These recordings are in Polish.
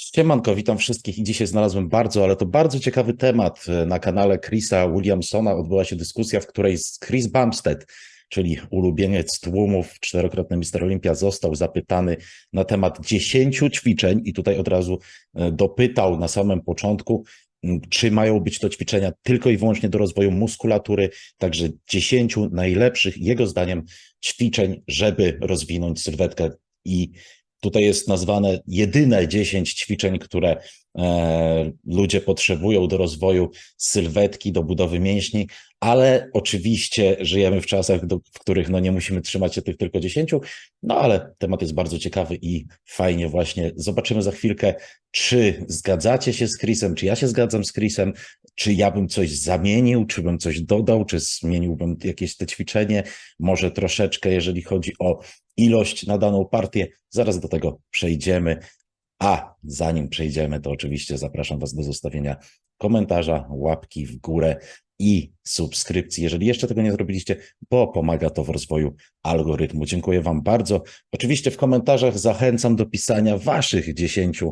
Siemanko, witam wszystkich i dzisiaj znalazłem bardzo, ale to bardzo ciekawy temat. Na kanale Chrisa Williamsona odbyła się dyskusja, w której Chris Bumstead, czyli ulubieniec tłumów, czterokrotny Mister Olympia, został zapytany na temat 10 ćwiczeń i tutaj od razu e, dopytał na samym początku, czy mają być to ćwiczenia tylko i wyłącznie do rozwoju muskulatury, także 10 najlepszych, jego zdaniem, ćwiczeń, żeby rozwinąć sylwetkę i Tutaj jest nazwane jedyne 10 ćwiczeń, które e, ludzie potrzebują do rozwoju sylwetki, do budowy mięśni, ale oczywiście żyjemy w czasach, w których no, nie musimy trzymać się tych tylko 10, no ale temat jest bardzo ciekawy i fajnie właśnie. Zobaczymy za chwilkę, czy zgadzacie się z Chrisem, czy ja się zgadzam z Chrisem, czy ja bym coś zamienił, czy bym coś dodał, czy zmieniłbym jakieś te ćwiczenie, może troszeczkę, jeżeli chodzi o ilość na daną partię. Zaraz do tego przejdziemy. A zanim przejdziemy, to oczywiście zapraszam Was do zostawienia komentarza, łapki w górę i subskrypcji, jeżeli jeszcze tego nie zrobiliście, bo pomaga to w rozwoju algorytmu. Dziękuję Wam bardzo. Oczywiście w komentarzach zachęcam do pisania Waszych 10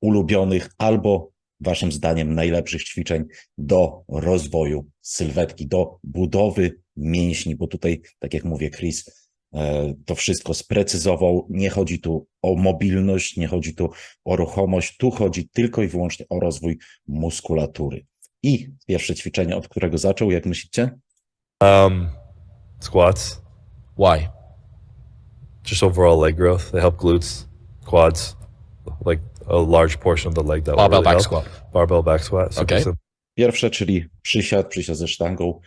ulubionych albo Waszym zdaniem najlepszych ćwiczeń do rozwoju sylwetki, do budowy mięśni, bo tutaj, tak jak mówię, Chris e, to wszystko sprecyzował. Nie chodzi tu o mobilność, nie chodzi tu o ruchomość, tu chodzi tylko i wyłącznie o rozwój muskulatury. I pierwsze ćwiczenie, od którego zaczął, jak myślicie? Um, squats, Why? just overall leg growth. They help glutes, quads, like a large portion of the leg that Barbell really back help. squat. Barbell back squat. Okay. simple. Pierwsze, czyli przysiad, przysiad ze sztangą,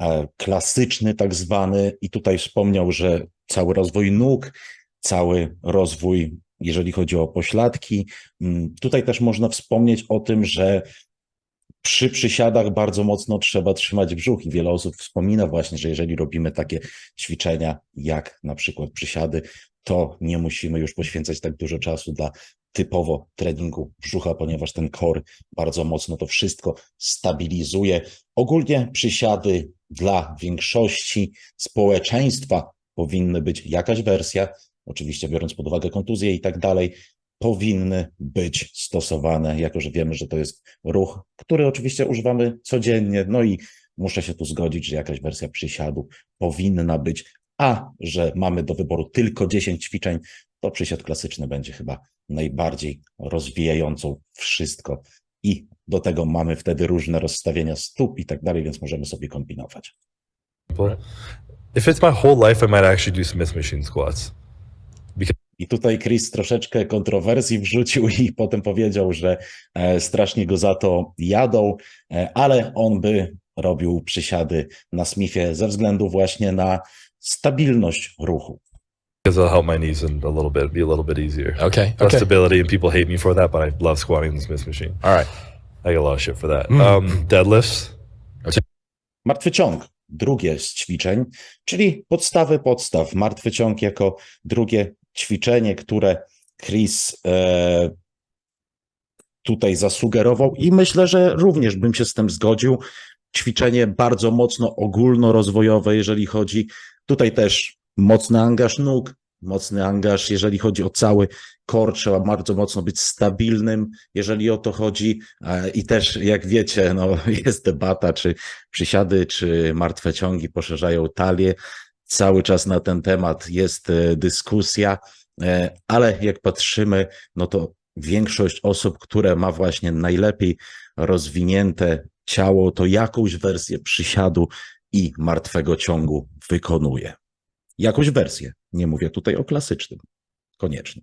e, klasyczny tak zwany i tutaj wspomniał, że cały rozwój nóg, cały rozwój, jeżeli chodzi o pośladki. Mm, Tutaj też można wspomnieć o tym, że przy przysiadach bardzo mocno trzeba trzymać brzuch i wiele osób wspomina właśnie, że jeżeli robimy takie ćwiczenia jak na przykład przysiady, to nie musimy już poświęcać tak dużo czasu dla typowo treningu brzucha, ponieważ ten core bardzo mocno to wszystko stabilizuje. Ogólnie przysiady dla większości społeczeństwa powinny być jakaś wersja, oczywiście biorąc pod uwagę kontuzję i tak dalej, powinny być stosowane, jako że wiemy, że to jest ruch, który oczywiście używamy codziennie. No i muszę się tu zgodzić, że jakaś wersja przysiadu powinna być, a że mamy do wyboru tylko 10 ćwiczeń, to przysiad klasyczny będzie chyba najbardziej rozwijającą wszystko. I do tego mamy wtedy różne rozstawienia stóp i tak dalej, więc możemy sobie kombinować. If it's my whole life, I might actually do Smith machine squats. I tutaj Chris troszeczkę kontrowersji wrzucił i potem powiedział, że e, strasznie go za to jadą, e, ale on by robił przysiady na Smithie ze względu właśnie na stabilność ruchu. Because it'll help my knees and a little bit, be a little bit easier. Okay. Less Okay. stability, and people hate me for that, but I love squatting in the Smith machine. All right. I get a lot of shit for that. Mm. Um, deadlifts. Martwy ciąg, drugie z ćwiczeń, czyli podstawy podstaw. Martwy ciąg jako drugie ćwiczenie, które Chris e, tutaj zasugerował i myślę, że również bym się z tym zgodził. Ćwiczenie bardzo mocno ogólnorozwojowe, jeżeli chodzi tutaj też mocny angaż nóg, mocny angaż, jeżeli chodzi o cały core, trzeba bardzo mocno być stabilnym, jeżeli o to chodzi. E, I też, jak wiecie, no, jest debata, czy przysiady, czy martwe ciągi poszerzają talię. Cały czas na ten temat jest e, dyskusja, e, ale jak patrzymy, no to większość osób, które ma właśnie najlepiej rozwinięte ciało, to jakąś wersję przysiadu i martwego ciągu wykonuje. Jakąś wersję. Nie mówię tutaj o klasycznym. Koniecznie.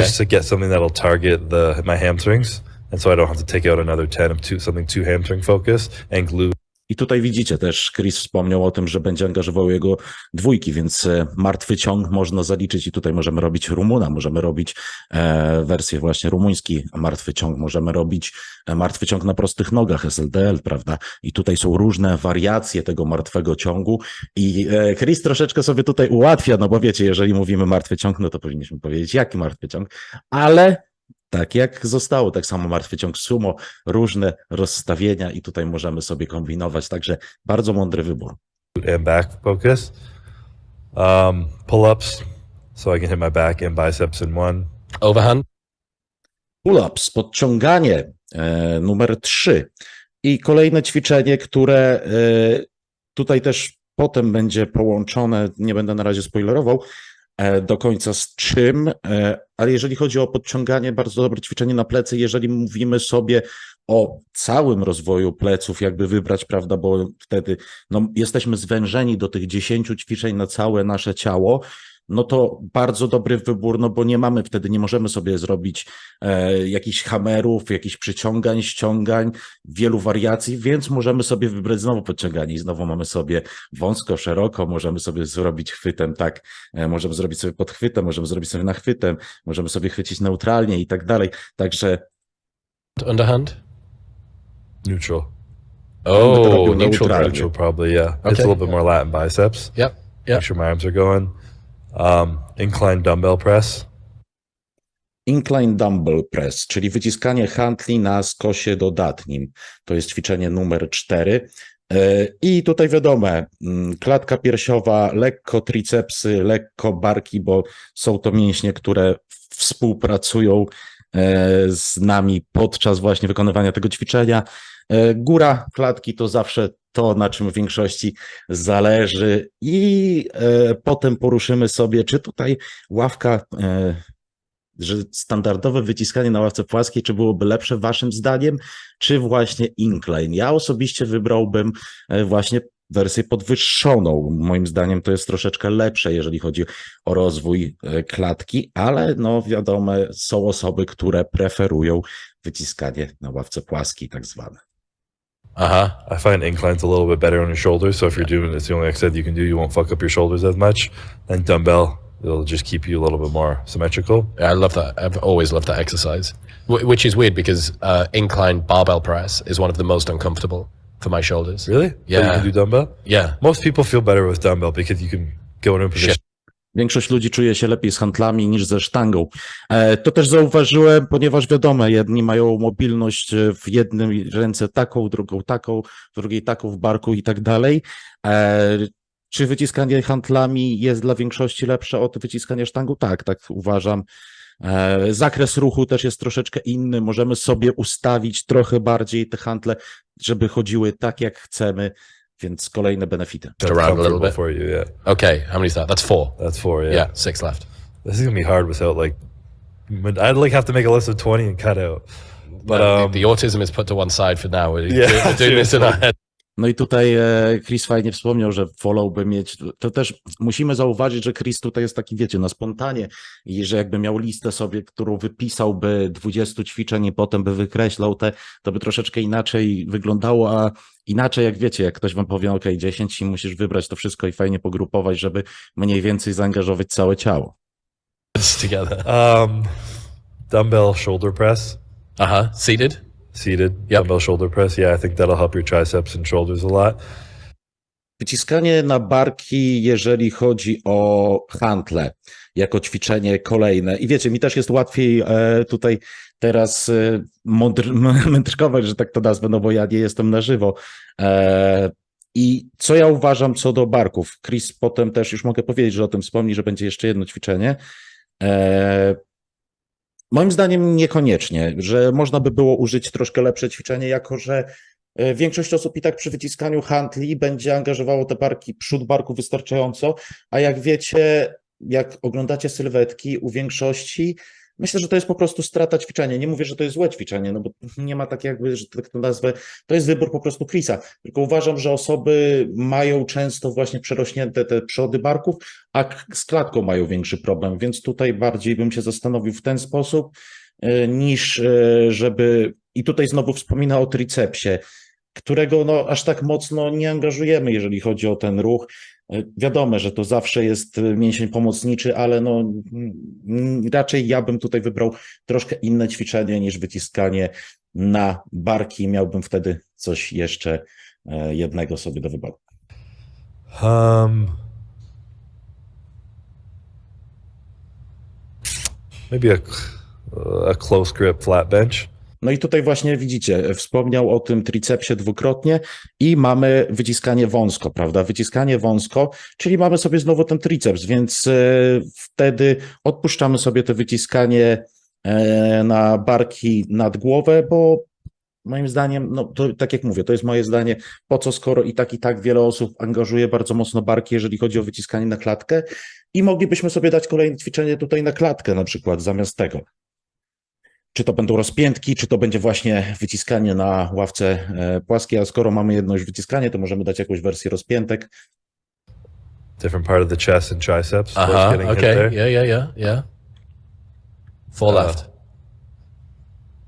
just to get something that'll target the my hamstrings, and so I don't have to take out another ten of two something too hamstring focused and glute. I tutaj widzicie też, Chris wspomniał o tym, że będzie angażował jego dwójki, więc e, martwy ciąg można zaliczyć i tutaj możemy robić Rumuna, możemy robić e, wersję właśnie rumuński martwy ciąg, możemy robić e, martwy ciąg na prostych nogach, SLDL, prawda? I tutaj są różne wariacje tego martwego ciągu i Chris troszeczkę sobie tutaj ułatwia, no bo wiecie, jeżeli mówimy martwy ciąg, no to powinniśmy powiedzieć, jaki martwy ciąg, ale tak jak zostało, tak samo martwy ciąg sumo, różne rozstawienia i tutaj możemy sobie kombinować, także bardzo mądry wybór. and back focus. Um, pull ups, so I can hit my back and biceps in one. Overhand. Pull-ups, podciąganie e, numer 3 i kolejne ćwiczenie, które e, tutaj też potem będzie połączone, nie będę na razie spoilerował do końca z czym, e, ale jeżeli chodzi o podciąganie, bardzo dobre ćwiczenie na plecy, jeżeli mówimy sobie o całym rozwoju pleców, jakby wybrać, prawda, bo wtedy no, jesteśmy zwężeni do tych 10 ćwiczeń na całe nasze ciało, no to bardzo dobry wybór, no bo nie mamy wtedy, nie możemy sobie zrobić e, jakichś hamerów, jakichś przyciągań, ściągań, wielu wariacji, więc możemy sobie wybrać znowu podciąganie i znowu mamy sobie wąsko, szeroko, możemy sobie zrobić chwytem, tak, e, możemy zrobić sobie podchwytem, możemy zrobić sobie nachwytem, możemy sobie chwycić neutralnie i tak dalej, także Underhand? Neutral. Oh, neutral neutralnie. grip. Neutral, probably, yeah. It's Okay. a little bit more Latin biceps. Yep. Yep. Make sure my arms are going. Um, incline dumbbell press. Incline dumbbell press, czyli wyciskanie handli na skosie dodatnim. To jest ćwiczenie numer 4. I tutaj wiadomo, mm, klatka piersiowa, lekko tricepsy, lekko barki, bo są to mięśnie, które współpracują e, z nami podczas właśnie wykonywania tego ćwiczenia. E, Góra klatki to zawsze to, na czym w większości zależy, i e, potem poruszymy sobie, czy tutaj ławka e, że standardowe wyciskanie na ławce płaskiej, czy byłoby lepsze waszym zdaniem, czy właśnie incline? Ja osobiście wybrałbym e, właśnie wersję podwyższoną. Moim zdaniem to jest troszeczkę lepsze, jeżeli chodzi o rozwój klatki, ale no wiadomo, są osoby, które preferują wyciskanie na ławce płaskiej, tak zwane. Uh-huh. I find inclines a little bit better on your shoulders. So if you're doing it's the only exercise you can do, you won't fuck up your shoulders as much. And dumbbell, it'll just keep you a little bit more symmetrical. Yeah, I love that. I've always loved that exercise, Wh- which is weird because uh, incline barbell press is one of the most uncomfortable for my shoulders. Really? But you Yeah. can do dumbbell? Yeah. Most people feel better with dumbbell because you can go in a position. Większość ludzi czuje się lepiej z handlami niż ze sztangą. E, To też zauważyłem, ponieważ wiadomo, jedni mają mobilność e, w jednej ręce taką, drugą taką, w drugiej taką w barku i tak dalej. E, Czy wyciskanie handlami jest dla większości lepsze od wyciskania sztangą? Tak, tak uważam. Zakres ruchu też jest troszeczkę inny. Możemy sobie ustawić trochę bardziej te handle, żeby chodziły tak, jak chcemy, więc kolejne benefity. That's around a little bit. for you. Yeah, Okay. How many is that? That's four. that's four. Yeah. Yeah. Six left. This is gonna be hard without like. I'd like have to make a list of twenty and cut out. But um, the, the autism is put to one side for now. We're, Yeah, we're doing this in our head. No i tutaj e, Chris fajnie wspomniał, że wolałby mieć, to też musimy zauważyć, że Chris tutaj jest taki, wiecie, na spontanie i że jakby miał listę sobie, którą wypisałby 20 ćwiczeń i potem by wykreślał te, to by troszeczkę inaczej wyglądało, a inaczej jak wiecie, jak ktoś wam powie, ok, 10 i musisz wybrać to wszystko i fajnie pogrupować, żeby mniej więcej zaangażować całe ciało. Together. um, dumbbell shoulder press, Uh huh. Seated. Seated Yep. dumbbell shoulder press. Yeah, I think that'll help your triceps and shoulders a lot. Wyciskanie na barki, jeżeli chodzi o handle, jako ćwiczenie kolejne. I wiecie, mi też jest łatwiej e, tutaj teraz e, mądr, mędrkować, że tak to nazwę, no bo ja nie jestem na żywo. E, I co ja uważam co do barków? Chris potem też już mogę powiedzieć, że o tym wspomni, że będzie jeszcze jedno ćwiczenie. Moim zdaniem niekoniecznie, że można by było użyć troszkę lepsze ćwiczenie, jako że E, Większość osób i tak przy wyciskaniu handli będzie angażowało te barki, przód barku wystarczająco, a jak wiecie, jak oglądacie sylwetki u większości, myślę, że to jest po prostu strata ćwiczenia. Nie mówię, że to jest złe ćwiczenie, no bo nie ma tak jakby, że tak to nazwę, to jest wybór po prostu Chrisa, tylko uważam, że osoby mają często właśnie przerośnięte te przody barków, a z klatką mają większy problem, więc tutaj bardziej bym się zastanowił w ten sposób, e, niż e, żeby, i tutaj znowu wspomina o tricepsie, którego no, aż tak mocno nie angażujemy, jeżeli chodzi o ten ruch. E, Wiadomo, że to zawsze jest e, mięsień pomocniczy, ale no, mm, raczej ja bym tutaj wybrał troszkę inne ćwiczenie niż wyciskanie na barki. Miałbym wtedy coś jeszcze e, jednego sobie do wyboru. Um, maybe a a close grip flat bench. No i tutaj właśnie widzicie, wspomniał o tym tricepsie dwukrotnie i mamy wyciskanie wąsko, prawda? Wyciskanie wąsko, czyli mamy sobie znowu ten triceps, więc e, wtedy odpuszczamy sobie to wyciskanie e, na barki nad głowę, bo moim zdaniem, no to tak jak mówię, to jest moje zdanie, po co skoro i tak i tak wiele osób angażuje bardzo mocno barki, jeżeli chodzi o wyciskanie na klatkę i moglibyśmy sobie dać kolejne ćwiczenie tutaj na klatkę na przykład zamiast tego. Czy to będą rozpiętki, czy to będzie właśnie wyciskanie na ławce e, płaskiej, a skoro mamy jedno już wyciskanie, to możemy dać jakąś wersję rozpiętek. Different part of the chest and triceps. hit Okay. there. Yeah, yeah, yeah, yeah. Four Uh, left.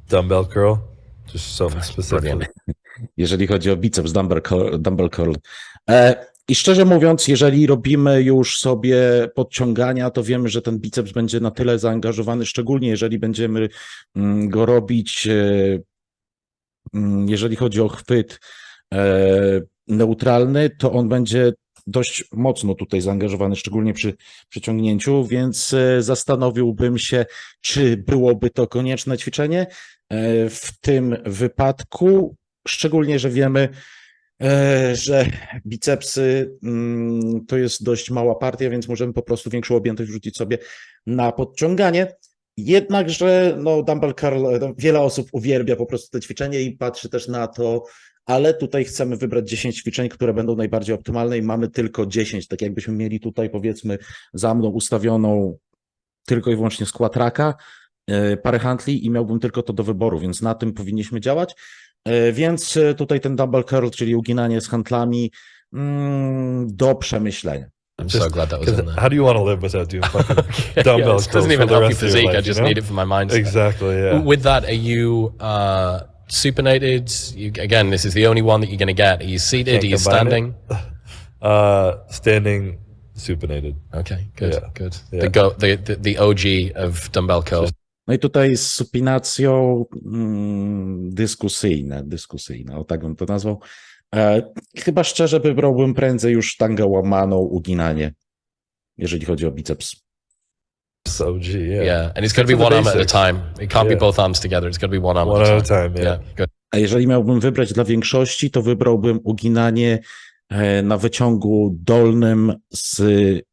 Dumbbell curl. Just something specific. Jeżeli chodzi o biceps dumbbell curl. Dumbbell curl. E, I szczerze mówiąc, jeżeli robimy już sobie podciągania, to wiemy, że ten biceps będzie na tyle zaangażowany, szczególnie jeżeli będziemy mm, go robić, e, mm, jeżeli chodzi o chwyt e, neutralny, to on będzie dość mocno tutaj zaangażowany, szczególnie przy przyciągnięciu, więc e, zastanowiłbym się, czy byłoby to konieczne ćwiczenie. W tym wypadku, szczególnie, że wiemy, że bicepsy mm, to jest dość mała partia, więc możemy po prostu większą objętość wrzucić sobie na podciąganie. Jednakże no, dumbbell curl, no, wiele osób uwielbia po prostu to ćwiczenie i patrzy też na to, ale tutaj chcemy wybrać 10 ćwiczeń, które będą najbardziej optymalne i mamy tylko 10. Tak jakbyśmy mieli tutaj powiedzmy za mną ustawioną tylko i wyłącznie skład raka, e, parę handli i miałbym tylko to do wyboru, więc na tym powinniśmy działać. E, Więc tutaj ten double curl, czyli uginanie z handlami mm, do przemyślenia. I'm so glad that was in there. how do you want to live without doing fucking yeah, dumbbell this curls doesn't even the help your rest your physique. life, I just you know? need it for my mindset. Exactly. Yeah. With that, are you uh, supinated? You, again, this is the only one that you're going to get. Are you seated? Are you standing? Uh, standing supinated. Okay, good, Yeah. good. Yeah. The go, the, the the OG of dumbbell curl. No i tutaj z supinacją mm, dyskusyjne, dyskusyjne, o tak bym to nazwał. E, chyba szczerze wybrałbym prędzej już sztangę łamaną, uginanie, jeżeli chodzi o biceps. So, gee, Yeah. yeah. and it's got to be one arm at a time. It can't be Yeah. both arms together. It's got to be one arm One at a time. time. Yeah. Yeah, good. A jeżeli miałbym wybrać dla większości, to wybrałbym uginanie e, na wyciągu dolnym z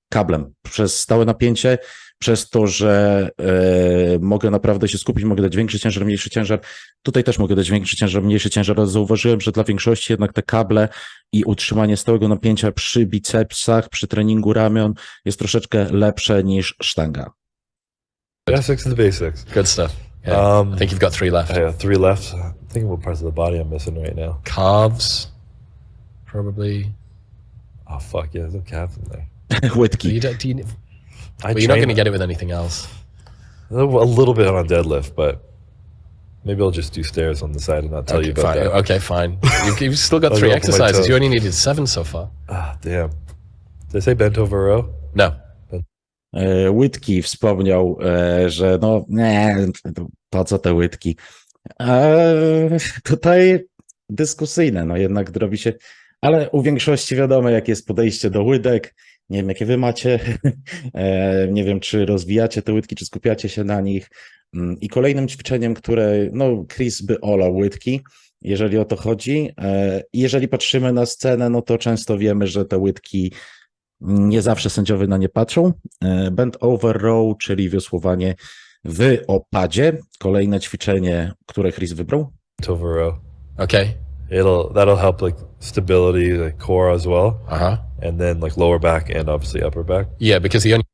kablem przez stałe napięcie, przez to, że e, mogę naprawdę się skupić, mogę dać większy ciężar, mniejszy ciężar. Tutaj też mogę dać większy ciężar, mniejszy ciężar, ale zauważyłem, że dla większości jednak te kable i utrzymanie stałego napięcia przy bicepsach, przy treningu ramion jest troszeczkę lepsze niż sztanga. Basics to the basics. Good stuff. Yeah. Um, I think you've got three left. I have three left. I'm thinking what parts of the body I'm missing right now. Calves, probably. Oh fuck yeah, there's no calf in there. Do Łydki. you, do you, I well, you're not train going to get it with anything else. a little, bit on deadlift, but maybe I'll just do stairs on the side and not tell okay, you about fine. that. Okay, fine. You've, you've still got I'll three go for my exercises. You only needed seven so far. Ah, damn. Did I say bent over row? No. E, Łydki wspomniał, e, że no nie, to- po co te łydki? E, Tutaj dyskusyjne, no jednak robi się, ale u większości wiadomo, jakie jest podejście do łydek. Nie wiem, jakie wy macie. E, Nie wiem, czy rozwijacie te łydki, czy skupiacie się na nich. Mm, I kolejnym ćwiczeniem, które, no, Chris by olał łydki, jeżeli o to chodzi. E, Jeżeli patrzymy na scenę, no to często wiemy, że te łydki nie zawsze sędziowie na nie patrzą. E, Bend over row, czyli wiosłowanie w opadzie. Kolejne ćwiczenie, które Chris wybrał. Over row. Okay. It'll that'll help like stability, like core as well, huh. And then like lower back and obviously upper back. Yeah, because the only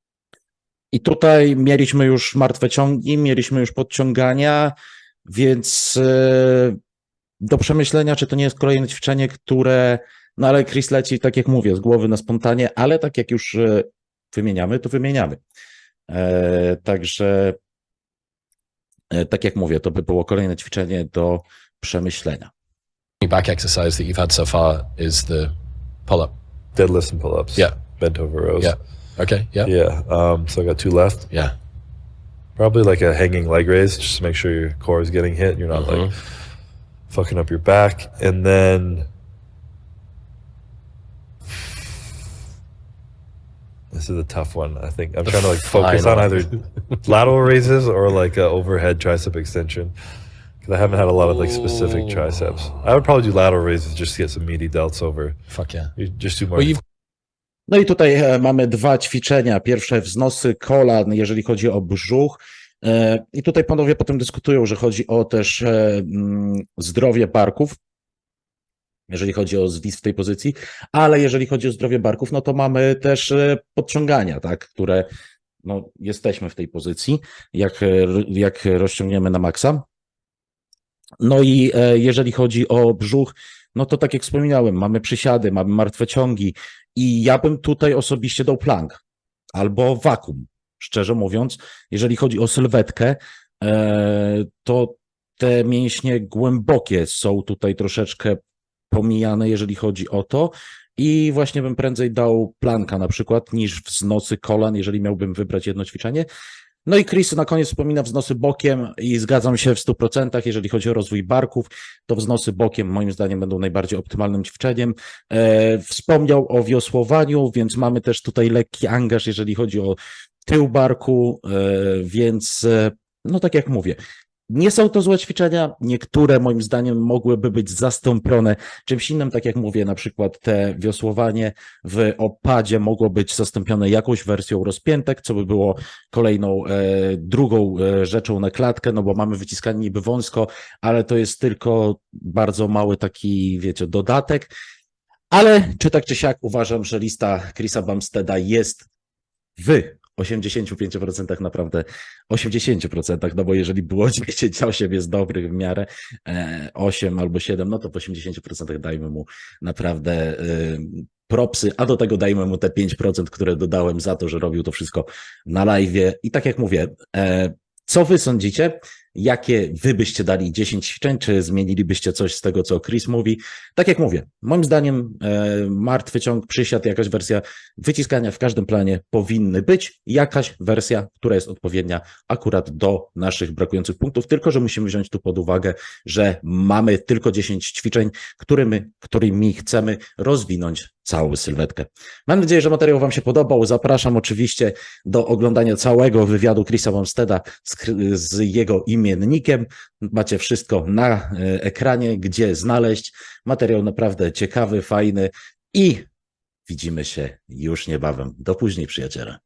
I tutaj mieliśmy już martwe ciągi, mieliśmy już podciągania, więc e, do przemyślenia, czy to nie jest kolejne ćwiczenie, które, no ale Chris leci, tak jak mówię, z głowy na spontanie, ale tak jak już e, wymieniamy, to wymieniamy. E, Także, tak jak mówię, to by było kolejne ćwiczenie do przemyślenia. back exercise that you've had so far is the pull up. Deadlifts and pull-ups. Yeah. Bent over rows. Yeah. Okay. Yeah. Yeah. Um, so I got two left. Yeah. Probably like a hanging leg raise, just to make sure your core is getting hit. And You're not like Mhm. fucking up your back. And then this is a tough one. I think I'm trying to like focus on either lateral raises or like a overhead tricep extension because I haven't had a lot of like specific triceps. I would probably do lateral raises just to get some meaty delts over. Fuck yeah. You just do more. Well, No i tutaj e, mamy dwa ćwiczenia. Pierwsze wznosy kolan, jeżeli chodzi o brzuch. E, I tutaj panowie potem dyskutują, że chodzi o też e, mm, zdrowie barków, jeżeli chodzi o zwis w tej pozycji, ale jeżeli chodzi o zdrowie barków, no to mamy też podciągania, tak, które no, jesteśmy w tej pozycji, jak, jak rozciągniemy na maksa. No i e, jeżeli chodzi o brzuch, no to tak jak wspominałem, mamy przysiady, mamy martwe ciągi i ja bym tutaj osobiście dał plank albo wakum. Szczerze mówiąc, jeżeli chodzi o sylwetkę, e, to te mięśnie głębokie są tutaj troszeczkę pomijane, jeżeli chodzi o to. I właśnie bym prędzej dał planka na przykład niż wznosy kolan, jeżeli miałbym wybrać jedno ćwiczenie. No i Chris na koniec wspomina wznosy bokiem i zgadzam się w 100%, jeżeli chodzi o rozwój barków, to wznosy bokiem moim zdaniem będą najbardziej optymalnym ćwiczeniem. E, wspomniał o wiosłowaniu, więc mamy też tutaj lekki angaż, jeżeli chodzi o tył barku, e, więc e, no tak jak mówię, nie są to złe ćwiczenia, niektóre moim zdaniem mogłyby być zastąpione czymś innym, tak jak mówię, na przykład te wiosłowanie w opadzie mogło być zastąpione jakąś wersją rozpiętek, co by było kolejną, e, drugą e, rzeczą na klatkę, no bo mamy wyciskanie niby wąsko, ale to jest tylko bardzo mały taki, wiecie, dodatek. Ale czy tak czy siak uważam, że lista Chrisa Bumsteada jest w 85% naprawdę 80%, no bo jeżeli było 10-8 jest dobrych w miarę, e, 8 albo 7, no to w 80% dajmy mu naprawdę y, propsy, a do tego dajmy mu te 5%, które dodałem za to, że robił to wszystko na live. I tak jak mówię, e, co wy sądzicie? Jakie wy byście dali 10 ćwiczeń, czy zmienilibyście coś z tego, co Chris mówi? Tak jak mówię, moim zdaniem e, martwy ciąg, przysiad, jakaś wersja wyciskania w każdym planie powinny być, jakaś wersja, która jest odpowiednia akurat do naszych brakujących punktów, tylko że musimy wziąć tu pod uwagę, że mamy tylko 10 ćwiczeń, którymi, którymi chcemy rozwinąć całą sylwetkę. Mam nadzieję, że materiał Wam się podobał. Zapraszam oczywiście do oglądania całego wywiadu Chrisa Wamsteda z, z jego imiennikiem. Macie wszystko na e, ekranie, gdzie znaleźć. Materiał naprawdę ciekawy, fajny i widzimy się już niebawem. Do później, przyjaciele.